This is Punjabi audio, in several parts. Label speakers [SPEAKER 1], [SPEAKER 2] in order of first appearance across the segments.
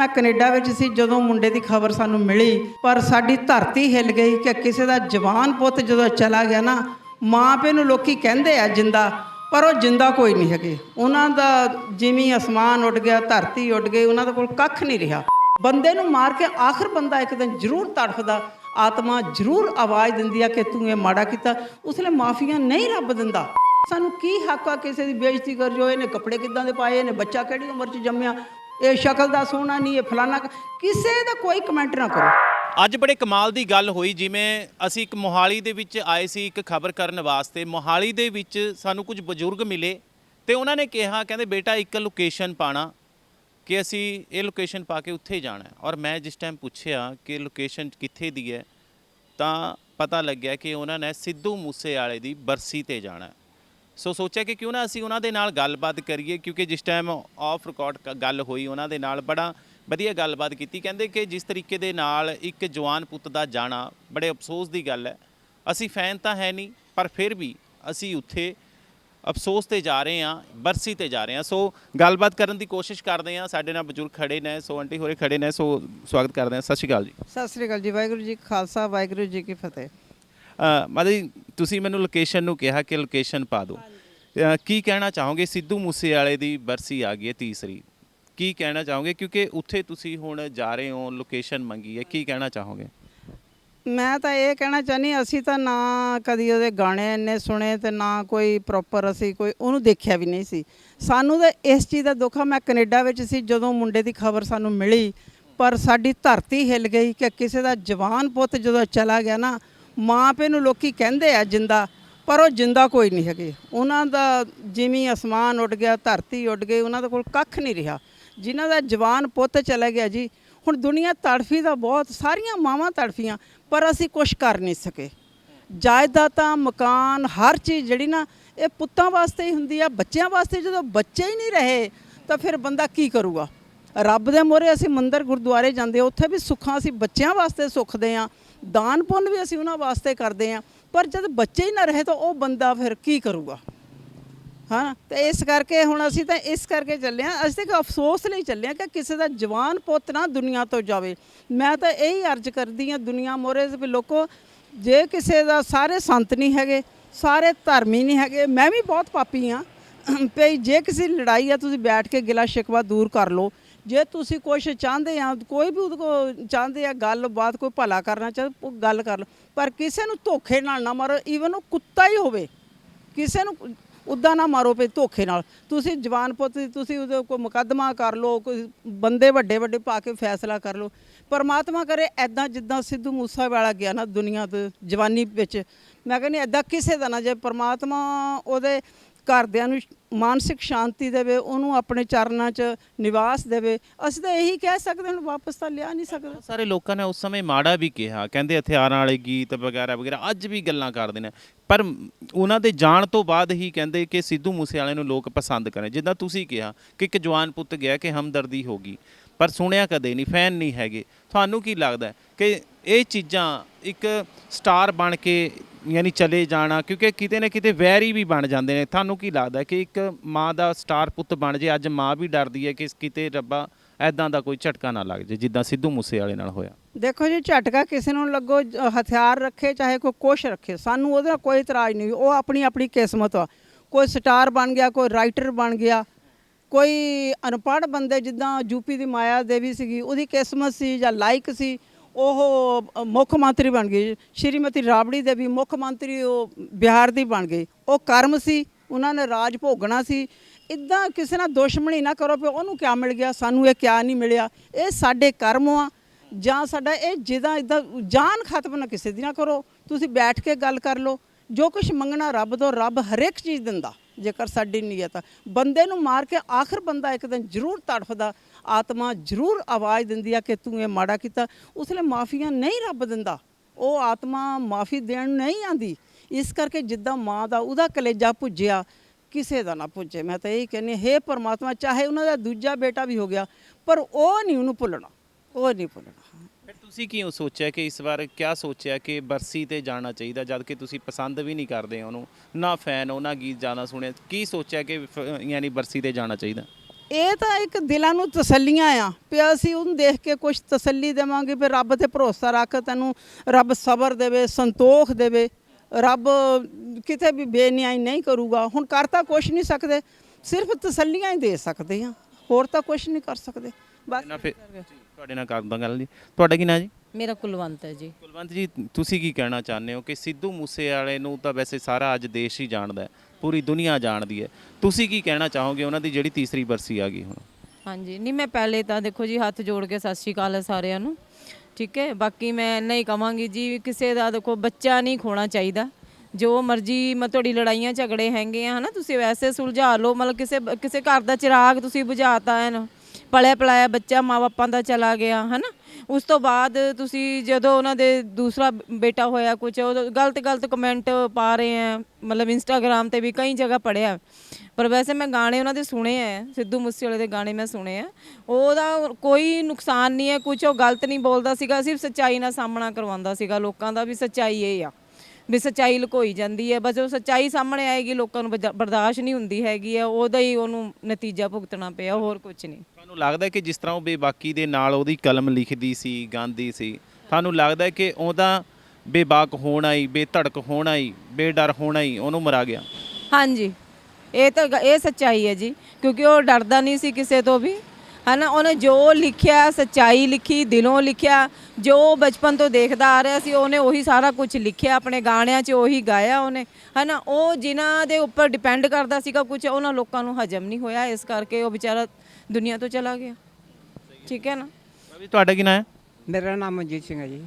[SPEAKER 1] ਮੈਂ ਕੈਨੇਡਾ ਵਿੱਚ ਸੀ, ਜਦੋਂ ਮੁੰਡੇ ਦੀ ਖਬਰ ਸਾਨੂੰ ਮਿਲੀ, ਪਰ ਸਾਡੀ ਧਰਤੀ ਹਿੱਲ ਗਈ ਕਿ ਕਿਸੇ ਦਾ ਜਵਾਨ ਪੁੱਤ ਜਦੋਂ ਚਲਾ ਗਿਆ ਨਾ ਮਾਂ ਪਿਓ ਨੂੰ ਲੋਕੀ ਕਹਿੰਦੇ ਆ ਜਿੰਦਾ, ਪਰ ਉਹ ਜਿੰਦਾ ਕੋਈ ਨਹੀਂ ਹੈਗੇ। ਉਹਨਾਂ ਦਾ ਜਿਵੇਂ ਅਸਮਾਨ ਉੱਡ ਗਿਆ, ਧਰਤੀ ਉੱਡ ਗਈ, ਉਹਨਾਂ ਦੇ ਕੋਲ ਕੱਖ ਨਹੀਂ ਰਿਹਾ। ਬੰਦੇ ਨੂੰ ਮਾਰ ਕੇ ਆਖਰ ਬੰਦਾ ਇੱਕ ਦਿਨ ਜ਼ਰੂਰ ਤੜਫਦਾ, ਆਤਮਾ ਜ਼ਰੂਰ ਆਵਾਜ਼ ਦਿੰਦੀ ਆ ਕਿ ਤੂੰ ਇਹ ਮਾੜਾ ਕੀਤਾ, ਉਸ ਲਈ ਮਾਫੀਆਂ ਨਹੀਂ ਰੱਬ ਦਿੰਦਾ। ਸਾਨੂੰ ਕੀ ਹੱਕ ਆ ਕਿਸੇ ਦੀ ਬੇਇੱਜ਼ਤੀ ਕਰ ਜੋ ਇਹਨੇ ਕੱਪੜੇ ਕਿੱਦਾਂ ਦੇ ਪਾਏ, ਇਹਨੇ ਬੱਚਾ ਕਿਹੜੀ ਉਮਰ 'ਚ ਜੰਮਿਆ ਇਹ ਸ਼ਕਲ ਦਾ ਸੋਹਣਾ ਨਹੀਂ, ਇਹ ਫਲਾਨਾ ਕਿਸੇ ਦਾ ਕੋਈ ਕਮੈਂਟ ਨਾ ਕਰੋ।
[SPEAKER 2] ਅੱਜ ਬੜੇ ਕਮਾਲ ਦੀ ਗੱਲ ਹੋਈ, ਜਿਵੇਂ ਅਸੀਂ ਇੱਕ ਮੋਹਾਲੀ ਦੇ ਵਿੱਚ ਆਏ ਸੀ ਇੱਕ ਖਬਰ ਕਰਨ ਵਾਸਤੇ। ਮੋਹਾਲੀ ਦੇ ਵਿੱਚ ਸਾਨੂੰ ਕੁਝ ਬਜ਼ੁਰਗ ਮਿਲੇ ਤੇ ਉਹਨਾਂ ਨੇ ਕਿਹਾ, ਕਹਿੰਦੇ, ਬੇਟਾ, ਇੱਕ ਲੋਕੇਸ਼ਨ ਪਾਣਾ ਕਿ ਅਸੀਂ ਇਹ ਲੋਕੇਸ਼ਨ ਪਾ ਕੇ ਉੱਥੇ ਜਾਣਾ ਹੈ। ਔਰ ਮੈਂ ਜਿਸ ਟਾਈਮ ਪੁੱਛਿਆ ਕਿ ਲੋਕੇਸ਼ਨ ਕਿੱਥੇ ਦੀ ਹੈ, ਤਾਂ ਪਤਾ ਲੱਗਿਆ ਕਿ ਉਹਨਾਂ ਨੇ ਸਿੱਧੂ ਮੂਸੇ ਵਾਲੇ ਦੀ ਬਰਸੀ ਤੇ ਜਾਣਾ ਹੈ। ਸੋ ਸੋਚਿਆ ਕਿ ਕਿਉਂ ਨਾ ਅਸੀਂ ਉਹਨਾਂ ਦੇ ਨਾਲ ਗੱਲਬਾਤ ਕਰੀਏ, ਕਿਉਂਕਿ ਜਿਸ ਟਾਈਮ ਆਫ ਰਿਕਾਰਡ ਗੱਲ ਹੋਈ, ਉਹਨਾਂ ਦੇ ਨਾਲ ਬੜਾ ਵਧੀਆ ਗੱਲਬਾਤ ਕੀਤੀ। ਕਹਿੰਦੇ ਕਿ ਜਿਸ ਤਰੀਕੇ ਦੇ ਨਾਲ ਇੱਕ ਜਵਾਨ ਪੁੱਤ ਦਾ ਜਾਣਾ ਬੜੇ ਅਫਸੋਸ ਦੀ ਗੱਲ ਹੈ। ਅਸੀਂ ਫੈਨ ਤਾਂ ਹੈ ਨਹੀਂ, ਪਰ ਫਿਰ ਵੀ ਅਸੀਂ ਉੱਥੇ ਅਫਸੋਸ ਤੇ ਜਾ ਰਹੇ ਹਾਂ, ਬਰਸੀ ਤੇ ਜਾ ਰਹੇ ਹਾਂ। ਸੋ ਗੱਲਬਾਤ ਕਰਨ ਦੀ ਕੋਸ਼ਿਸ਼ ਕਰਦੇ ਹਾਂ। ਸਾਡੇ ਨਾਲ ਬਜ਼ੁਰਗ ਖੜੇ ਨੇ, ਸੋ ਆਂਟੀ ਹੋਰੇ ਖੜੇ ਨੇ। ਸੋ ਸਵਾਗਤ ਕਰਦੇ ਹਾਂ। ਸਤਿ ਸ਼੍ਰੀ ਅਕਾਲ ਜੀ।
[SPEAKER 1] ਸਤਿ ਸ੍ਰੀ ਅਕਾਲ ਜੀ। ਵਾਹਿਗੁਰੂ ਜੀ ਕਾ ਖਾਲਸਾ, ਵਾਹਿਗੁਰੂ ਜੀ ਕੀ ਫਤਿਹ।
[SPEAKER 2] ਮਾਤਾ ਜੀ ਤੁਸੀਂ ਮੈਨੂੰ ਲੋਕੇਸ਼ਨ ਨੂੰ ਕਿਹਾ ਕਿ ਲੋਕੇਸ਼ਨ ਪਾ ਦਿਓ। ਅ, ਕੀ ਕਹਿਣਾ ਚਾਹੋਗੇ? ਸਿੱਧੂ ਮੂਸੇ ਵਾਲੇ ਦੀ ਬਰਸੀ ਆ ਗਈ ਹੈ ਤੀਸਰੀ। ਕੀ ਕਹਿਣਾ ਚਾਹੋਗੇ? ਕਿਉਂਕਿ ਉੱਥੇ ਤੁਸੀਂ ਹੁਣ ਜਾ ਰਹੇ ਹੋ ਲੋਕੇਸ਼ਨ ਮੰਗੀ ਹੈ। ਕੀ ਕਹਿਣਾ ਚਾਹੋਗੇ?
[SPEAKER 1] ਮੈਂ ਤਾਂ ਇਹ ਕਹਿਣਾ ਚਾਹਨੀ ਅਸੀਂ ਤਾਂ ਨਾ ਕਦੀ ਉਹਦੇ ਗਾਣੇ ਇੰਨੇ ਸੁਣੇ ਤੇ ਨਾ ਕੋਈ ਪ੍ਰੋਪਰ ਅਸੀਂ ਕੋਈ ਉਹਨੂੰ ਦੇਖਿਆ ਵੀ ਨਹੀਂ ਸੀ। ਸਾਨੂੰ ਤਾਂ ਇਸ ਚੀਜ਼ ਦਾ ਦੁੱਖ ਆ ਮੈਂ ਕੈਨੇਡਾ ਵਿੱਚ ਸੀ ਜਦੋਂ ਮੁੰਡੇ ਦੀ ਖਬਰ ਸਾਨੂੰ ਮਿਲੀ ਪਰ ਸਾਡੀ ਧਰਤੀ ਹਿੱਲ ਗਈ ਕਿ ਕਿਸੇ ਦਾ ਜਵਾਨ ਪੁੱਤ ਜਦੋਂ ਚਲਾ ਗਿਆ ਨਾ ਮਾਂ ਪਿਓ ਨੂੰ ਲੋਕੀ ਕਹਿੰਦੇ ਆ ਜਿੰਦਾ, ਪਰ ਉਹ ਜਿੰਦਾ ਕੋਈ ਨਹੀਂ ਹੈਗੇ। ਉਹਨਾਂ ਦਾ ਜਿਵੇਂ ਅਸਮਾਨ ਉੱਡ ਗਿਆ, ਧਰਤੀ ਉੱਡ ਗਈ, ਉਹਨਾਂ ਦੇ ਕੋਲ ਕੱਖ ਨਹੀਂ ਰਿਹਾ। ਜਿਨ੍ਹਾਂ ਦਾ ਜਵਾਨ ਪੁੱਤ ਚਲਾ ਗਿਆ ਜੀ, ਹੁਣ ਦੁਨੀਆ ਤੜਫੀ ਦਾ ਬਹੁਤ, ਸਾਰੀਆਂ ਮਾਵਾਂ ਤੜਫੀਆਂ, ਪਰ ਅਸੀਂ ਕੁਝ ਕਰ ਨਹੀਂ ਸਕੇ। ਜਾਇਦਾਦਾਂ, ਮਕਾਨ, ਹਰ ਚੀਜ਼ ਜਿਹੜੀ ਨਾ, ਇਹ ਪੁੱਤਾਂ ਵਾਸਤੇ ਹੀ ਹੁੰਦੀ ਆ, ਬੱਚਿਆਂ ਵਾਸਤੇ ਜਦੋਂ ਬੱਚੇ ਹੀ ਨਹੀਂ ਰਹੇ, ਤਾਂ ਫਿਰ ਬੰਦਾ ਕੀ ਕਰੂਗਾ? ਰੱਬ ਦੇ ਮੋਹਰੇ ਅਸੀਂ ਮੰਦਰ ਗੁਰਦੁਆਰੇ ਜਾਂਦੇ ਉੱਥੇ ਵੀ ਸੁੱਖਾਂ, ਅਸੀਂ ਬੱਚਿਆਂ ਵਾਸਤੇ ਸੁੱਖਦੇ ਆ ਦਾਨ ਪੁੰਨ ਵੀ ਅਸੀਂ ਉਹਨਾਂ ਵਾਸਤੇ ਕਰਦੇ ਆ ਪਰ ਜਦ ਬੱਚੇ ਹੀ ਨਾ ਰਹੇ ਤਾਂ ਉਹ ਬੰਦਾ ਫਿਰ ਕੀ ਕਰੂਗਾ? ਹਾਂ ਤੇ ਇਸ ਕਰਕੇ ਹੁਣ ਅਸੀਂ ਤਾਂ ਇਸ ਕਰਕੇ ਚੱਲੇ ਹਾਂ, ਅਸੀਂ ਤਾਂ ਅਫਸੋਸ ਲਈ ਚੱਲੇ ਹਾਂ ਕਿ ਕਿਸੇ ਦਾ ਜਵਾਨ ਪੁੱਤ ਨਾ ਦੁਨੀਆ ਤੋਂ ਜਾਵੇ। ਮੈਂ ਤਾਂ ਇਹੀ ਅਰਜ਼ ਕਰਦੀ ਹਾਂ ਦੁਨੀਆ ਮੋਰੇ ਵੀ ਲੋਕੋ, ਜੇ ਕਿਸੇ ਦਾ ਸਾਰੇ ਸੰਤ ਨਹੀਂ ਹੈਗੇ, ਸਾਰੇ ਧਰਮੀ ਨਹੀਂ ਹੈਗੇ, ਮੈਂ ਵੀ ਬਹੁਤ ਪਾਪੀ ਹਾਂ। ਭਈ ਜੇ ਕਿਸੇ ਦੀ ਲੜਾਈ ਆ, ਤੁਸੀਂ ਬੈਠ ਕੇ ਗਿਲਾ ਸ਼ਿਕਵਾ ਦੂਰ ਕਰ ਲਓ। ਜੇ ਤੁਸੀਂ ਕੁਝ ਚਾਹੁੰਦੇ ਆ, ਕੋਈ ਵੀ ਉਹਦੇ ਕੋ ਚਾਹੁੰਦੇ ਆ ਗੱਲਬਾਤ, ਕੋਈ ਭਲਾ ਕਰਨਾ ਚਾਹੇ ਉਹ ਗੱਲ ਕਰ ਲਓ। ਪਰ ਕਿਸੇ ਨੂੰ ਧੋਖੇ ਨਾਲ ਨਾ ਮਾਰੋ ਈਵਨ ਉਹ ਕੁੱਤਾ ਹੀ ਹੋਵੇ। ਕਿਸੇ ਨੂੰ ਉਦਾਂ ਨਾ ਮਾਰੋ ਪਏ ਧੋਖੇ ਨਾਲ। ਤੁਸੀਂ ਜਵਾਨ ਪੁੱਤ ਤੁਸੀਂ ਉਹਦੇ ਕੋਈ ਮੁਕੱਦਮਾ ਕਰ ਲਓ, ਕੋਈ ਬੰਦੇ ਵੱਡੇ ਵੱਡੇ ਪਾ ਕੇ ਫੈਸਲਾ ਕਰ ਲਓ। ਪਰਮਾਤਮਾ ਕਰੇ ਐਦਾਂ ਜਿੱਦਾਂ ਸਿੱਧੂ ਮੂਸਾ ਵਾਲਾ ਗਿਆ ਨਾ ਦੁਨੀਆ ਤੇ ਜਵਾਨੀ ਵਿੱਚ। ਮੈਂ ਕਹਿੰਦੀ ਐਦਾਂ ਕਿਸੇ ਦਾ ਨਾ, ਜੇ ਪਰਮਾਤਮਾ ਉਹਦੇ ਘਰਦਿਆਂ ਨੂੰ ਮਾਨਸਿਕ ਸ਼ਾਂਤੀ ਦੇਵੇ, ਉਹਨੂੰ ਆਪਣੇ ਚਰਨਾਂ 'ਚ ਨਿਵਾਸ ਦੇਵੇ। ਅਸੀਂ ਤਾਂ ਇਹੀ ਕਹਿ ਸਕਦੇ ਹੁਣ ਵਾਪਸ ਤਾਂ ਲਿਆ ਨਹੀਂ ਸਕਦਾ।
[SPEAKER 2] ਸਾਰੇ ਲੋਕਾਂ ਨੇ ਉਸ ਸਮੇਂ ਮਾੜਾ ਵੀ ਕਿਹਾ। ਕਹਿੰਦੇ ਹਥਿਆਰਾਂ ਵਾਲੇ ਗੀਤ ਵਗੈਰਾ ਵਗੈਰਾ, ਅੱਜ ਵੀ ਗੱਲਾਂ ਕਰਦੇ ਨੇ। ਪਰ ਉਹਨਾਂ ਦੇ ਜਾਣ ਤੋਂ ਬਾਅਦ ਹੀ ਕਹਿੰਦੇ ਕਿ ਸਿੱਧੂ ਮੂਸੇਵਾਲੇ ਨੂੰ ਲੋਕ ਪਸੰਦ ਕਰੇ। ਜਿੱਦਾਂ ਤੁਸੀਂ ਕਿਹਾ ਕਿ ਇੱਕ ਜਵਾਨ ਪੁੱਤ ਗਿਆ ਕਿ ਹਮਦਰਦੀ ਹੋ ਗਈ। ਪਰ ਸੁਣਿਆ ਕਦੇ ਨਹੀਂ, ਫੈਨ ਨਹੀਂ ਹੈਗੇ। ਤੁਹਾਨੂੰ ਕੀ ਲੱਗਦਾ ਕਿ ਇਹ ਚੀਜ਼ਾਂ ਇੱਕ ਸਟਾਰ ਬਣ ਕੇ ਯਾਨੀ ਚਲੇ ਜਾਣਾ, ਕਿਉਂਕਿ ਕਿਤੇ ਨਾ ਕਿਤੇ ਵੈਰੀ ਵੀ ਬਣ ਜਾਂਦੇ ਨੇ। ਤੁਹਾਨੂੰ ਕੀ ਲੱਗਦਾ ਕਿ ਇੱਕ ਮਾਂ ਦਾ ਸਟਾਰ ਪੁੱਤ ਬਣ ਜੇ, ਅੱਜ ਮਾਂ ਵੀ ਡਰਦੀ ਹੈ ਕਿ ਕਿਤੇ ਰੱਬਾ ਐਦਾਂ ਦਾ ਕੋਈ ਝਟਕਾ ਨਾ ਲੱਗ ਜੇ, ਜਿੱਦਾਂ ਸਿੱਧੂ ਮੂਸੇ ਵਾਲੇ ਨਾਲ ਹੋਇਆ।
[SPEAKER 1] ਦੇਖੋ ਜੀ, ਝਟਕਾ ਕਿਸੇ ਨੂੰ ਲੱਗੋ, ਹਥਿਆਰ ਰੱਖੇ, ਚਾਹੇ ਕੋਈ ਕੁਛ ਰੱਖੇ, ਸਾਨੂੰ ਉਹਦਾ ਕੋਈ ਇਤਰਾਜ਼ ਨਹੀਂ। ਉਹ ਆਪਣੀ ਆਪਣੀ ਕਿਸਮਤ ਆ। ਕੋਈ ਸਟਾਰ ਬਣ ਗਿਆ, ਕੋਈ ਰਾਈਟਰ ਬਣ ਗਿਆ, ਕੋਈ ਅਨਪੜ੍ਹ ਬੰਦੇ, ਜਿੱਦਾਂ ਯੂਪੀ ਦੀ ਮਾਇਆ ਦੇਵੀ ਸੀਗੀ, ਉਹਦੀ ਕਿਸਮਤ ਸੀ ਜਾਂ ਲਾਇਕ ਸੀ ਉਹ ਮੁੱਖ ਮੰਤਰੀ ਬਣ ਗਈ ਸ਼੍ਰੀਮਤੀ ਰਾਬੜੀ ਦੇ ਵੀ ਮੁੱਖ ਮੰਤਰੀ, ਉਹ ਬਿਹਾਰ ਦੀ ਬਣ ਗਈ ਉਹ ਕਰਮ ਸੀ, ਉਹਨਾਂ ਨੇ ਰਾਜ ਭੋਗਣਾ ਸੀ। ਇਦਾਂ ਕਿਸੇ ਨਾਲ ਦੁਸ਼ਮਣੀ ਨਾ ਕਰੋ ਵੀ ਉਹਨੂੰ ਕਿਆ ਮਿਲ ਗਿਆ, ਸਾਨੂੰ ਇਹ ਕਿਆ ਨਹੀਂ ਮਿਲਿਆ। ਇਹ ਸਾਡੇ ਕਰਮ ਆ, ਜਾਂ ਸਾਡਾ ਇਹ ਜਿਹਦਾ ਇਦਾਂ ਜਾਨ ਖਤਮ ਨਾ ਕਿਸੇ ਦੀ ਨਾ ਕਰੋ। ਤੁਸੀਂ ਬੈਠ ਕੇ ਗੱਲ ਕਰ ਲਓ। ਜੋ ਕੁਝ ਮੰਗਣਾ ਰੱਬ ਤੋਂ, ਰੱਬ ਹਰੇਕ ਚੀਜ਼ ਦਿੰਦਾ। ਜੇਕਰ ਸਾਡੀ ਨੀਅਤ ਆ। ਬੰਦੇ ਨੂੰ ਮਾਰ ਕੇ ਆਖਰ ਬੰਦਾ ਇੱਕ ਦਿਨ ਜ਼ਰੂਰ ਤੜਫਦਾ, ਆਤਮਾ ਜ਼ਰੂਰ ਆਵਾਜ਼ ਦਿੰਦੀ ਆ ਕਿ ਤੂੰ ਇਹ ਮਾੜਾ ਕੀਤਾ। ਉਸ ਲਈ ਮਾਫੀਆਂ ਨਹੀਂ ਰੱਬ ਦਿੰਦਾ। ਉਹ ਆਤਮਾ ਮਾਫੀ ਦੇਣ ਨਹੀਂ ਆਂਦੀ। ਇਸ ਕਰਕੇ ਜਿੱਦਾਂ ਮਾਂ ਦਾ ਉਹਦਾ ਕਲੇਜਾ ਭੁੱਜਿਆ ਕਿਸੇ ਦਾ ਨਾ ਪੁੱਜੇ। ਮੈਂ ਤਾਂ ਇਹ ਕਹਿੰਨੀ ਹੈ ਪਰਮਾਤਮਾ, ਚਾਹੇ ਉਹਨਾਂ ਦਾ ਦੂਜਾ ਬੇਟਾ ਵੀ ਹੋ ਗਿਆ, ਪਰ ਉਹ ਨਹੀਂ ਉਹਨੂੰ ਭੁੱਲਣਾ। ਉਹ ਨਹੀਂ ਭੁੱਲਣਾ।
[SPEAKER 2] ਤੁਸੀਂ ਕਿਉਂ ਸੋਚਿਆ ਕਿ ਇਸ ਵਾਰ ਕਿਆ ਸੋਚਿਆ ਕਿ ਬਰਸੀ ਤੇ ਜਾਣਾ ਚਾਹੀਦਾ ਜਦ ਕਿ ਤੁਸੀਂ ਪਸੰਦ ਵੀ ਨਹੀਂ ਕਰਦੇ ਉਹਨੂੰ ਨਾ ਫੈਨ ਉਹਨਾਂ ਗੀਤ ਜ਼ਿਆਦਾ ਸੁਣਿਆ ਕੀ ਸੋਚਿਆ ਕਿ ਫ- ਯਾਨੀ ਬਰਸੀ ਤੇ ਜਾਣਾ ਚਾਹੀਦਾ?
[SPEAKER 1] ਇਹ ਤਾਂ ਇੱਕ ਦਿਲਾਂ ਨੂੰ ਤਸੱਲੀਆਂ ਆ ਵੀ ਅਸੀਂ ਉਹਨੂੰ ਦੇਖ ਕੇ ਕੁਝ ਤਸੱਲੀ ਦੇਵਾਂਗੇ ਵੀ ਰੱਬ ਤੇ ਭਰੋਸਾ ਰੱਖ ਤੈਨੂੰ ਰੱਬ ਸਬਰ ਦੇਵੇ ਸੰਤੋਖ ਦੇਵੇ ਰੱਬ ਕਿਤੇ ਵੀ ਬੇਨਿਆਈ ਨਹੀਂ ਕਰੂਗਾ ਹੁਣ ਕਰ ਤਾਂ ਕੁਝ ਨਹੀਂ ਸਕਦੇ ਸਿਰਫ ਤਸੱਲੀਆਂ ਹੀ ਦੇ ਸਕਦੇ ਆ ਹੋਰ ਤਾਂ ਕੁਝ ਨਹੀਂ ਕਰ ਸਕਦੇ ਬਸ
[SPEAKER 2] ਨਾ ਫਿਰ ਤੁਹਾਡੇ ਨਾਲ ਕਰਦਾ ਗੱਲ ਜੀ ਤੁਹਾਡਾ ਕੀ ਨਾਂ ਜੀ?
[SPEAKER 3] ਮੇਰਾ ਕੁਲਵੰਤ ਹੈ ਜੀ।
[SPEAKER 2] ਕੁਲਵੰਤ ਜੀ ਤੁਸੀਂ ਕੀ ਕਹਿਣਾ ਚਾਹੁੰਦੇ ਹੋ ਕਿ ਸਿੱਧੂ ਮੂਸੇ ਵਾਲੇ ਨੂੰ ਤਾਂ ਵੈਸੇ ਸਾਰਾ ਅੱਜ ਦੇਸ਼ ਹੀ ਜਾਣਦਾ ਹੈ ਪੂਰੀ ਦੁਨੀਆ ਜਾਣਦੀ ਹੈ। ਤੁਸੀਂ ਕੀ ਕਹਿਣਾ ਚਾਹੋਗੇ ਉਹਨਾਂ ਦੀ ਜਿਹੜੀ ਤੀਸਰੀ ਬਰਸੀ ਆ ਗਈ ਹੁਣ?
[SPEAKER 3] ਹਾਂਜੀ ਨਹੀਂ ਮੈਂ ਪਹਿਲੇ ਤਾਂ ਦੇਖੋ ਜੀ ਹੱਥ ਜੋੜ ਕੇ ਸਤਿ ਸ਼੍ਰੀ ਅਕਾਲ ਹੈ ਸਾਰਿਆਂ ਨੂੰ ਠੀਕ ਹੈ? ਬਾਕੀ ਮੈਂ ਇੰਨਾ ਹੀ ਕਵਾਂਗੀ ਜੀ ਕਿਸੇ ਦਾ ਦੇਖੋ ਬੱਚਾ ਨਹੀਂ ਖੋਣਾ ਚਾਹੀਦਾ। ਜੋ ਮਰਜ਼ੀ ਮ ਤੁਹਾਡੀ ਲੜਾਈਆਂ ਝਗੜੇ ਹੈਗੇ ਆ ਹਨਾ? ਤੁਸੀਂ ਵੈਸੇ ਸੁਲਝਾ ਲਓ ਮਤਲਬ ਕਿਸੇ ਕਿਸੇ ਘਰ ਦਾ ਚਿਰਾਗ ਤੁਸੀਂ ਬੁਝਾਤਾ ਹੈ ਨਾ। ਪਲਿਆ ਪਲਾਇਆ ਬੱਚਾ ਮਾਪਿਆਂ ਦਾ ਚਲਾ ਗਿਆ, ਹਨਾ? ਉਸ ਤੋਂ ਬਾਅਦ ਤੁਸੀਂ ਜਦੋਂ ਉਹਨਾਂ ਦੇ ਦੂਸਰਾ ਬੇਟਾ ਹੋਇਆ ਕੁਝ ਉਹ ਗਲਤ ਗਲਤ ਕਮੈਂਟ ਪਾ ਰਹੇ ਆ, ਮਤਲਬ ਇੰਸਟਾਗ੍ਰam ਤੇ ਵੀ ਕਈ ਜਗ੍ਹਾ ਪੜਿਆ ਪਰ ਵੈਸੇ ਮੈਂ ਗਾਣੇ ਉਹਨਾਂ ਦੇ ਸੁਣੇ ਆ, ਸਿੱਧੂ ਮੂਸੇਵਾਲੇ ਦੇ ਗਾਣੇ ਮੈਂ ਸੁਣੇ ਆ। ਉਹਦਾ ਕੋਈ ਨੁਕਸਾਨ ਨਹੀਂ ਹੈ ਕੁਝ ਉਹ ਗਲਤ ਨਹੀਂ ਬੋਲਦਾ ਸੀਗਾ, ਸਿਰਫ ਸੱਚਾਈ ਨਾਲ ਸਾਹਮਣਾ ਕਰਵਾਉਂਦਾ ਸੀਗਾ, ਲੋਕਾਂ ਦਾ ਵੀ ਸੱਚਾਈ ਇਹ ਆ। ਵੀ ਸੱਚਾਈ ਲੁਕੋਈ ਜਾਂਦੀ ਹੈ ਬਸ ਉਹ ਸੱਚਾਈ ਸਾਹਮਣੇ ਆਏਗੀ ਲੋਕਾਂ ਨੂੰ ਬਰਦਾ- ਬਰਦਾਸ਼ਤ ਨਹੀਂ ਹੁੰਦੀ ਹੈਗੀ ਆ ਉਹਦਾ ਹੀ ਉਹਨੂੰ ਨਤੀਜਾ ਭੁਗਤਣਾ ਪਿਆ ਹੋਰ ਕੁਝ ਨਹੀਂ।
[SPEAKER 2] ਤੁਹਾਨੂੰ ਲੱਗਦਾ ਹੈ ਕਿ ਜਿਸ ਤਰ੍ਹਾਂ ਉਹ ਬੇਬਾਕੀ ਦੇ ਨਾਲ ਉਹਦੀ ਕਲਮ ਲਿਖਦੀ ਸੀ ਗਾਉਂਦੀ ਸੀ ਤੁਹਾਨੂੰ ਲੱਗਦਾ ਹੈ ਕਿ ਉਹਦਾ ਬੇਬਾਕ ਹੋਣਾ ਹੀ ਬੇਧੜਕ ਹੋਣਾ ਹੀ ਬੇਡਰ ਹੋਣਾ ਹੀ ਉਹਨੂੰ ਮਰਾ ਗਿਆ?
[SPEAKER 3] ਹਾਂਜੀ ਇਹ ਤਾਂ ਗ- ਇਹ ਸੱਚਾਈ ਹੈ ਜੀ ਕਿਉਂਕਿ ਉਹ ਡਰਦਾ ਨਹੀਂ ਸੀ ਕਿਸੇ ਤੋਂ ਵੀ ਹਨਾ ਉਹਨੇ ਜੋ ਲਿਖਿਆ ਸੱਚਾਈ ਲਿਖੀ ਦਿਲੋਂ ਲਿਖਿਆ ਜੋ ਬਚਪਨ ਤੋਂ ਦੇਖਦਾ ਆ ਰਿਹਾ ਸੀ ਉਹਨੇ ਉਹੀ ਸਾਰਾ ਕੁਝ ਲਿਖਿਆ ਆਪਣੇ ਗਾਣਿਆਂ 'ਚ ਉਹੀ ਗਾਇਆ ਉਹਨੇ ਹਨਾ ਉਹ ਜਿਨ੍ਹਾਂ ਦੇ ਉੱਪਰ ਡਿਪੈਂਡ ਕਰਦਾ ਸੀਗਾ ਕੁਝ ਉਹਨਾਂ ਲੋਕਾਂ ਨੂੰ ਹਜਮ ਨਹੀਂ ਹੋਇਆ ਇਸ ਕਰਕੇ ਉਹ ਵਿਚਾਰਾ ਦੁਨੀਆ ਤੋਂ ਚਲਾ ਗਿਆ। ਠੀਕ ਹੈ ਨਾ?
[SPEAKER 2] ਵੀ ਤੁਹਾਡਾ ਕੀ ਨਾਂ ਹੈ?
[SPEAKER 4] ਮੇਰਾ ਨਾਮ ਮਨਜੀਤ ਸਿੰਘ ਹੈ ਜੀ।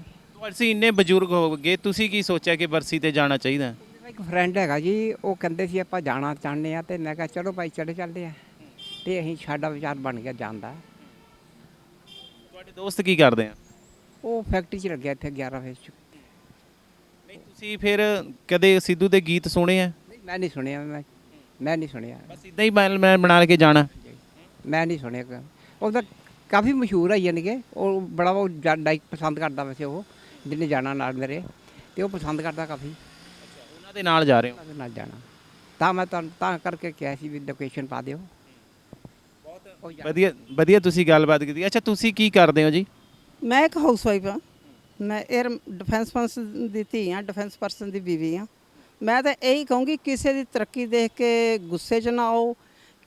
[SPEAKER 2] ਤੁਸੀਂ ਇੰਨੇ ਬਜ਼ੁਰਗ ਹੋ ਗਏ ਤੁਸੀਂ ਕੀ ਸੋਚਿਆ ਕਿ ਬਰਸੀ ਤੇ ਜਾਣਾ ਚਾਹੀਦਾ? ਹੈ?
[SPEAKER 4] ਮੇਰਾ ਇੱਕ ਫਰੈਂਡ ਹੈਗਾ ਜੀ ਉਹ ਕਹਿੰਦੇ ਸੀ ਆਪਾਂ ਜਾਣਾ ਚਾਹੁੰਦੇ ਆ ਤੇ ਮੈਂ ਕਿਹਾ ਚਲੋ ਭਾਈ ਚਲੇ ਚੱਲਦੇ ਆ ਤੇ ਅਸੀਂ ਸਾਡਾ ਵਿਚਾਰ ਬਣ ਗਿਆ ਜਾਣ ਦਾ
[SPEAKER 2] ਤੁਹਾਡੇ ਦੋਸਤ ਕੀ ਕਰਦੇ ਆ?
[SPEAKER 4] ਉਹ ਫੈਕਟਰੀ 'ਚ ਲੱਗਿਆ ਇੱਥੇ 11 ਫੇਸ 'ਚ।
[SPEAKER 2] ਨਹੀਂ ਤੁਸੀਂ ਫਿਰ ਕਦੇ ਸਿੱਧੂ ਦੇ ਗੀਤ ਸੁਣੇ ਆ?
[SPEAKER 4] ਨਹੀਂ, ਮੈਂ ਨਹੀਂ ਸੁਣਿਆ ਮੈਂ ਮੈਂ ਨਹੀਂ ਸੁਣਿਆ।
[SPEAKER 2] ਬਸ ਇਦਾਂ ਹੀ ਮੈਂ ਮੈਂ ਬਣਾ ਕੇ ਜਾਣਾ।
[SPEAKER 4] ਮੈਂ ਨਹੀਂ ਸੁਣਿਆ ਕ- ਉਹ ਤਾਂ ਕਾਫੀ ਮਸ਼ਹੂਰ ਹੈ ਯਾਨੀ ਕਿ ਉਹ ਬੜਾ ਉਹ ਡਾਈਕ ਪਸੰਦ ਕਰਦਾ ਵੈਸੇ ਉਹ ਜਿਹਨੇ ਜਾਣਾ ਨਾਲ ਮੇਰੇ ਤੇ ਉਹ ਪਸੰਦ ਕਰਦਾ ਕਾਫੀ।
[SPEAKER 2] ਉਹਨਾਂ ਦੇ ਨਾਲ ਜਾ ਰਹੇ ਹੋ?
[SPEAKER 4] ਉਹਨਾਂ ਦੇ ਨਾਲ ਜਾਣਾ। ਤਾਂ ਮੈਂ ਤੁਹਾਨੂੰ ਤਾਂ ਕਰਕੇ ਕਿਹਾ ਸੀ ਵੀ ਲੋਕੇਸ਼ਨ ਪਾ ਦਿਓ। ਜਾ-
[SPEAKER 2] ਵਧੀਆ ਵਧੀਆ ਤੁਸੀਂ ਗੱਲਬਾਤ ਕੀਤੀ। ਅੱਛਾ ਤੁਸੀਂ ਕੀ ਕਰਦੇ ਹੋ ਜੀ?
[SPEAKER 1] ਮੈਂ ਇੱਕ ਹਾਊਸਵਾਈਫ ਆ ਮੈਂ 에ਅਰ ਡਿਫੈਂਸ ਪਰਸਨ ਦੀ ਧੀ ਆ ਡਿਫੈਂਸ ਪਰਸਨ ਦੀ ਬੀਵੀ ਆ ਮੈਂ ਤਾਂ ਇਹੀ ਕਹੂੰਗੀ ਕਿਸੇ ਦੀ ਤਰੱਕੀ ਦੇਖ ਕੇ ਗੁੱਸੇ 'ਚ ਨਾ ਆਓ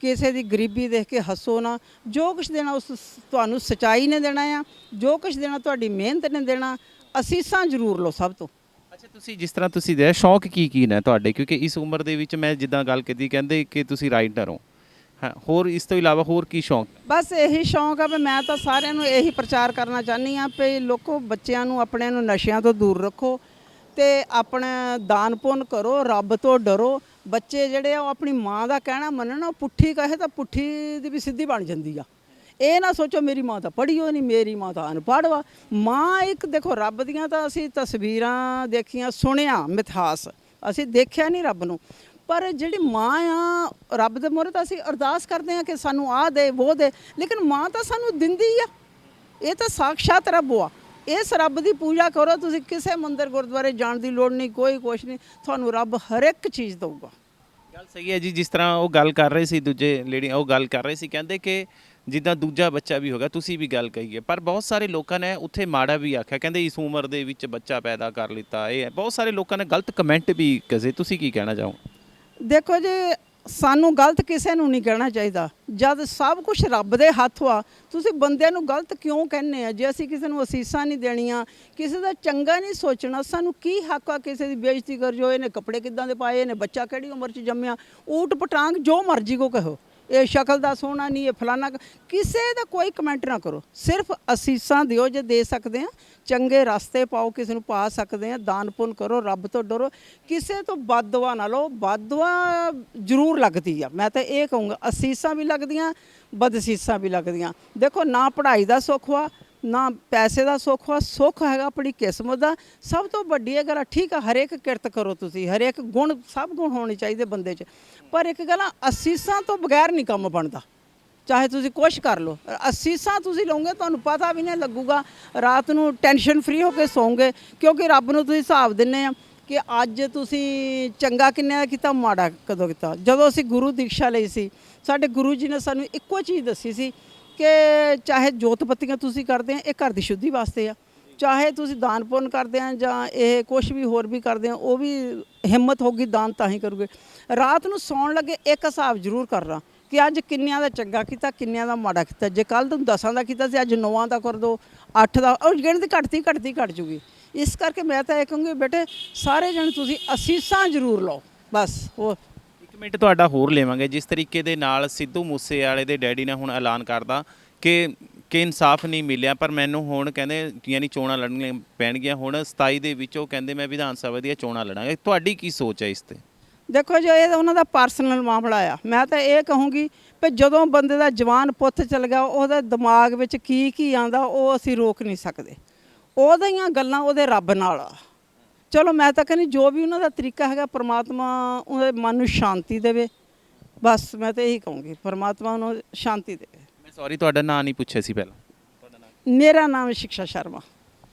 [SPEAKER 1] ਕਿਸੇ ਦੀ ਗਰੀਬੀ ਦੇਖ ਕੇ ਹੱਸੋ ਨਾ। ਜੋ ਕੁਝ ਦੇਣਾ ਉਸ ਤੁਹਾਨੂੰ ਸਚਾਈ ਨੇ ਦੇਣਾ ਆ ਜੋ ਕੁਝ ਦੇਣਾ ਤੁਹਾਡੀ ਮਿਹਨਤ ਨੇ ਦੇਣਾ ਅਸੀਸਾਂ ਜ਼ਰੂਰ ਲਓ ਸਭ ਤੋਂ।
[SPEAKER 2] ਅੱਛਾ ਤੁਸੀਂ ਜਿਸ ਤਰ੍ਹਾਂ ਤੁਸੀਂ ਦੇ ਸ਼ੌਂਕ ਕੀ ਕੀ ਨੇ ਤੁਹਾਡੇ? ਕਿਉਂਕਿ ਇਸ ਉਮਰ ਦੇ ਵਿੱਚ ਮੈਂ ਜਿੱਦਾਂ ਗੱਲ ਕੀਤੀ ਕਹਿੰਦੇ ਕਿ ਤੁਸੀਂ ਰਾਈਟਰ ਹੋ। ਹਾਂ, ਹੋਰ ਇਸ ਤੋਂ ਇਲਾਵਾ ਹੋਰ ਕੀ ਸ਼ੌਂਕ?
[SPEAKER 1] ਬਸ ਇਹੀ ਸ਼ੌਂਕ ਆ ਵੀ ਮੈਂ ਤਾਂ ਸਾਰਿਆਂ ਨੂੰ ਇਹੀ ਪ੍ਰਚਾਰ ਕਰਨਾ ਚਾਹਨੀ ਆ ਵੀ ਲੋਕੋ ਬੱਚਿਆਂ ਨੂੰ ਆਪਣੇ ਨੂੰ ਨਸ਼ਿਆਂ ਤੋਂ ਦੂਰ ਰੱਖੋ ਤੇ ਆਪਣਾ ਦਾਨ ਪੁੰਨ ਕਰੋ, ਰੱਬ ਤੋਂ ਡਰੋ। ਬੱਚੇ ਜਿਹੜੇ ਆ ਉਹ ਆਪਣੀ ਮਾਂ ਦਾ ਕਹਿਣਾ ਮੰਨਣ, ਉਹ ਪੁੱਠੀ ਕਹੇ ਤਾਂ ਪੁੱਠੀ ਦੀ ਵੀ ਸਿੱਧੀ ਬਣ ਜਾਂਦੀ ਆ। ਇਹ ਨਾ ਸੋਚੋ ਮੇਰੀ ਮਾਂ ਤਾਂ ਪੜ੍ਹੀ ਹੋਈ ਨਹੀਂ ਮੇਰੀ ਮਾਂ ਤਾਂ ਅਨਪੜ੍ਹ ਵਾ। ਮਾਂ ਇੱਕ ਦੇਖੋ, ਰੱਬ ਦੀਆਂ ਤਾਂ ਅਸੀਂ ਤਸਵੀਰਾਂ ਦੇਖੀਆਂ, ਸੁਣਿਆ ਮਿਥਾਸ ਅਸੀਂ ਦੇਖਿਆ ਨਹੀਂ ਰੱਬ ਨੂੰ। ਪਰ ਜਿਹੜੀ ਮਾਂ ਆ, ਰੱਬ ਦੇ ਮੂਹਰੇ ਤਾਂ ਅਸੀਂ ਅਰਦਾਸ ਕਰਦੇ ਆ ਕਿ ਸਾਨੂੰ ਆ ਦੇ ਉਹ ਦੇ, ਲੇਕਿਨ ਮਾਂ ਤਾਂ ਸਾਨੂੰ ਦਿੰਦੀ ਆ। ਇਹ ਤਾਂ ਸਾਖਸ਼ਾਤ ਰੱਬ ਆ। ਇਸ ਰੱਬ ਦੀ ਪੂਜਾ ਕਰੋ, ਤੁਸੀਂ ਕਿਸੇ ਮੰਦਿਰ ਗੁਰਦੁਆਰੇ ਜਾਣ ਦੀ ਲੋੜ ਨਹੀਂ, ਕੋਈ ਕੁਛ ਨਹੀਂ, ਤੁਹਾਨੂੰ ਰੱਬ ਹਰ ਇੱਕ ਚੀਜ਼ ਦਊਗਾ।
[SPEAKER 2] ਗੱਲ ਸਹੀ ਹੈ ਜੀ, ਜਿਸ ਤਰ੍ਹਾਂ ਉਹ ਗੱਲ ਕਰ ਰਹੇ ਸੀ, ਦੂਜੇ ਲੇਡੀ ਉਹ ਗੱਲ ਕਰ ਰਹੇ ਸੀ, ਕਹਿੰਦੇ ਕਿ ਜਿੱਦਾਂ ਦੂਜਾ ਬੱਚਾ ਵੀ ਹੋਗਾ, ਤੁਸੀਂ ਵੀ ਗੱਲ ਕਹੀ ਹੈ ਪਰ ਬਹੁਤ ਸਾਰੇ ਲੋਕਾਂ ਨੇ ਉੱਥੇ ਮਾੜਾ ਵੀ ਆਖਿਆ, ਕਹਿੰਦੇ ਇਸ ਉਮਰ ਦੇ ਵਿੱਚ ਬੱਚਾ ਪੈਦਾ ਕਰ ਲਿੱਤਾ, ਇਹ ਹੈ। ਬਹੁਤ ਸਾਰੇ ਲੋਕਾਂ ਨੇ ਗਲਤ ਕਮੈਂਟ ਵੀ ਕਰੇ ਤੁਸੀਂ ਕੀ ਕਹਿਣਾ ਚਾਹੋ
[SPEAKER 1] ਦੇਖੋ ਜੀ, ਸਾਨੂੰ ਗਲਤ ਕਿਸੇ ਨੂੰ ਨਹੀਂ ਕਹਿਣਾ ਚਾਹੀਦਾ। ਜਦ ਸਭ ਕੁਝ ਰੱਬ ਦੇ ਹੱਥ ਆ, ਤੁਸੀਂ ਬੰਦਿਆਂ ਨੂੰ ਗਲਤ ਕਿਉਂ ਕਹਿੰਦੇ ਆ? ਜੇ ਅਸੀਂ ਕਿਸੇ ਨੂੰ ਅਸੀਸਾਂ ਨਹੀਂ ਦੇਣੀਆਂ, ਕਿਸੇ ਦਾ ਚੰਗਾ ਨਹੀਂ ਸੋਚਣਾ, ਸਾਨੂੰ ਕੀ ਹੱਕ ਆ ਕਿਸੇ ਦੀ ਬੇਇੱਜ਼ਤੀ ਕਰ ਜੋ ਇਹਨੇ ਕੱਪੜੇ ਕਿੱਦਾਂ ਦੇ ਪਾਏ, ਇਹਨੇ ਬੱਚਾ ਕਿਹੜੀ ਉਮਰ 'ਚ ਜੰਮਿਆ? ਊਟ ਪਟਾਂਗ ਜੋ ਮਰਜ਼ੀ ਕੋ ਕਹੋ। ਇਹ ਸ਼ਕਲ ਦਾ ਸੋਹਣਾ ਨਹੀਂ, ਇਹ ਫਲਾਨਾ ਕਿਸੇ ਦਾ ਕੋਈ ਕਮੈਂਟ ਨਾ ਕਰੋ। ਸਿਰਫ ਅਸੀਸਾਂ ਦਿਓ ਜੇ ਦੇ ਸਕਦੇ ਆ। ਚੰਗੇ ਰਸਤੇ ਪਾਓ, ਕਿਸੇ ਨੂੰ ਪਾ ਸਕਦੇ ਆ। ਦਾਨ ਪੁੰਨ ਕਰੋ, ਰੱਬ ਤੋਂ ਡਰੋ। ਕਿਸੇ ਤੋਂ ਬਦਦੁਆ ਨਾ ਲਓ। ਬਦਦੁਆ ਜ਼ਰੂਰ ਲੱਗਦੀ ਆ। ਮੈਂ ਤਾਂ ਇਹ ਕਹੂੰਗਾ, ਅਸੀਸਾਂ ਵੀ ਲੱਗਦੀਆਂ, ਬਦਸੀਸਾਂ ਵੀ ਲੱਗਦੀਆਂ। ਦੇਖੋ, ਨਾ ਪੜ੍ਹਾਈ ਦਾ ਸੁੱਖ ਵਾ ਨਾ ਪੈਸੇ ਦਾ ਸੁੱਖ ਵਾ, ਸੁੱਖ ਹੈਗਾ ਆਪਣੀ ਕਿਸਮਤ ਦਾ। ਸਭ ਤੋਂ ਵੱਡੀ ਇਹ ਗੱਲ ਆ, ਠੀਕ ਆ, ਹਰੇਕ ਕਿਰਤ ਕਰੋ ਤੁਸੀਂ, ਹਰੇਕ ਗੁਣ, ਸਭ ਗੁਣ ਹੋਣੇ ਚਾਹੀਦੇ ਬੰਦੇ 'ਚ। ਪਰ ਇੱਕ ਗੱਲ ਆ, ਅਸੀਸਾਂ ਤੋਂ ਬਗੈਰ ਨਹੀਂ ਕੰਮ ਬਣਦਾ। ਚਾਹੇ ਤੁਸੀਂ ਕੁਛ ਕਰ ਲਓ, ਅਸੀਸਾਂ ਤੁਸੀਂ ਲਓਗੇ, ਤੁਹਾਨੂੰ ਪਤਾ ਵੀ ਨਹੀਂ ਲੱਗੂਗਾ। ਰਾਤ ਨੂੰ ਟੈਨਸ਼ਨ ਫ੍ਰੀ ਹੋ ਕੇ ਸੌਂਗੇ, ਕਿਉਂਕਿ ਰੱਬ ਨੂੰ ਤੁਸੀਂ ਹਿਸਾਬ ਦਿੰਨੇ ਆ ਕਿ ਅੱਜ ਤੁਸੀਂ ਚੰਗਾ ਕਿੰਨੇ ਦਾ ਕੀਤਾ, ਮਾੜਾ ਕਦੋਂ ਕੀਤਾ। ਜਦੋਂ ਅਸੀਂ ਗੁਰੂ ਦੀਕਸ਼ਾ ਲਈ ਸੀ, ਸਾਡੇ ਗੁਰੂ ਜੀ ਨੇ ਸਾਨੂੰ ਇੱਕੋ ਚੀਜ਼ ਦੱਸੀ ਸੀ ਕਿ ਚਾਹੇ ਜੋਤ ਬੱਤੀਆਂ ਤੁਸੀਂ ਕਰਦੇ ਆ, ਇਹ ਘਰ ਦੀ ਸ਼ੁੱਧੀ ਵਾਸਤੇ ਆ। ਚਾਹੇ ਤੁਸੀਂ ਦਾਨ ਪੁੰਨ ਕਰਦੇ ਆ ਜਾਂ ਇਹ ਕੁਝ ਵੀ ਹੋਰ ਵੀ ਕਰਦੇ ਆ, ਉਹ ਵੀ ਹਿੰਮਤ ਹੋਗੀ ਦਾਨ ਤਾਂ ਹੀ ਕਰੋਗੇ। ਰਾਤ ਨੂੰ ਸੌਣ ਲੱਗੇ, ਇੱਕ ਹਿਸਾਬ ਜ਼ਰੂਰ ਕਰਨਾ ਕਿ ਅੱਜ ਕਿੰਨਿਆਂ ਦਾ ਚੰਗਾ ਕੀਤਾ, ਕਿੰਨਿਆਂ ਦਾ ਮਾੜਾ ਕੀਤਾ। ਜੇ ਕੱਲ ਤੁਹਾਨੂੰ ਦਸਾਂ ਦਾ ਕੀਤਾ ਸੀ, ਅੱਜ ਨੌਵਾਂ ਦਾ ਕਰ ਦਿਓ ਅੱਠ ਦਾ, ਉਹ ਗਿਣਤੀ ਘਟਦੀ ਘਟਦੀ, ਘਟ ਜੂਗੀ। ਇਸ ਕਰਕੇ ਮੈਂ ਤਾਂ ਇਹ ਕਹੂੰਗੀ, ਬੇਟੇ, ਸਾਰੇ ਜਣ ਤੁਸੀਂ ਅਸੀਸਾਂ ਜ਼ਰੂਰ ਲਓ। ਬਸ ਉਹ
[SPEAKER 2] ਇੱਕ ਮਿੰਟ ਤੁਹਾਡਾ ਹੋਰ ਲੈਵਾਂਗੇ। ਜਿਸ ਤਰੀਕੇ ਦੇ ਨਾਲ ਸਿੱਧੂ ਮੂਸੇਵਾਲੇ ਦੇ ਡੈਡੀ ਨੇ ਹੁਣ ਐਲਾਨ ਕਰਦਾ ਕਿ ਕਿ ਇਨਸਾਫ ਨਹੀਂ ਮਿਲਿਆ, ਪਰ ਮੈਨੂੰ ਹੁਣ ਕਹਿੰਦੇ ਯਾਨੀ ਚੋਣਾਂ ਲੜਨੀਆਂ ਪੈਣਗੀਆਂ। ਹੁਣ 27 ਦੇ ਵਿੱਚ ਉਹ ਕਹਿੰਦੇ, ਮੈਂ ਵਿਧਾਨ ਸਭਾ ਦੀਆਂ ਚੋਣਾਂ ਲੜਾਂਗਾ। ਤੁਹਾਡੀ ਕੀ ਸੋਚ ਹੈ ਇਸ ਤੇ?
[SPEAKER 1] ਦੇਖੋ ਜੀ, ਇਹ ਉਹਨਾਂ ਦਾ ਪਰਸਨਲ ਮਾਮਲਾ ਆ। ਮੈਂ ਤਾਂ ਇਹ ਕਹੂੰਗੀ ਕਿ ਜਦੋਂ ਬੰਦੇ ਦਾ ਜਵਾਨ ਪੁੱਤ ਚਲ ਗਿਆ, ਉਹਦੇ ਦਿਮਾਗ ਵਿੱਚ ਕੀ ਕੀ ਆਂਦਾ ਉਹ ਅਸੀਂ ਰੋਕ ਨਹੀਂ ਸਕਦੇ। ਉਹਦੀਆਂ ਗੱਲਾਂ ਉਹਦੇ ਰੱਬ ਨਾਲ ਆ। ਚਲੋ ਮੈਂ ਤਾਂ ਕਹਿੰਦੀ ਜੋ ਵੀ ਉਹਨਾਂ ਦਾ ਤਰੀਕਾ ਹੈਗਾ ਪ੍ਰਮਾਤਮਾ ਉਹਦੇ ਮਨ ਨੂੰ ਸ਼ਾਂਤੀ ਦੇਵੇ। ਬਸ ਮੈਂ ਤਾਂ ਇਹੀ ਕਹੂੰਗੀ ਪ੍ਰਮਾਤਮਾ ਉਹਨੂੰ ਸ਼ਾਂਤੀ ਦੇਵੇ।
[SPEAKER 2] ਮੈਂ ਸੌਰੀ ਤੁਹਾਡਾ ਨਾਂ ਨਹੀਂ ਪੁੱਛਿਆ ਸੀ ਪਹਿਲਾਂ। ਨਾਂ
[SPEAKER 1] ਮੇਰਾ ਨਾਮ ਸ਼ਿਕਸ਼ਾ ਸ਼ਰਮਾ।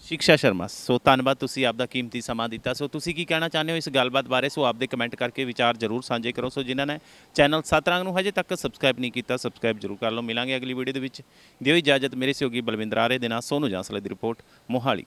[SPEAKER 2] ਸ਼ਿਕਸ਼ਾ ਸ਼ਰਮਾ। ਸੋ ਧੰਨਵਾਦ ਤੁਸੀਂ ਆਪਦਾ ਕੀਮਤੀ ਸਮਾਂ ਦਿੱਤਾ। ਸੋ ਤੁਸੀਂ ਕੀ ਕਹਿਣਾ ਚਾਹੁੰਦੇ ਹੋ ਇਸ ਗੱਲਬਾਤ ਬਾਰੇ? ਸੋ ਆਪਦੇ ਕਮੈਂਟ ਕਰਕੇ ਵਿਚਾਰ ਜ਼ਰੂਰ ਸਾਂਝੇ ਕਰੋ। ਸੋ ਜਿਨ੍ਹਾਂ ਨੇ ਚੈਨਲ ਸਤਰੰਗ ਨੂੰ ਹਜੇ ਤੱਕ ਸਬਸਕ੍ਰਾਈਬ ਨਹੀਂ ਕੀਤਾ ਸਬਸਕ੍ਰਾਈਬ ਜ਼ਰੂਰ ਕਰ ਲਓ। ਮਿਲਾਂਗੇ ਅਗਲੀ ਵੀਡੀਓ ਦੇ ਵਿੱਚ। ਦਿਓ ਇਜਾਜ਼ਤ ਮੇਰੇ ਸਹਿਯੋਗੀ ਬਲਵਿੰਦਰ ਆਰੇ ਦੇ ਨਾਲ। ਸੋਨੂ ਜਾਂਸਲੇ ਦੀ ਰਿਪੋਰਟ ਮੋਹਾਲੀ।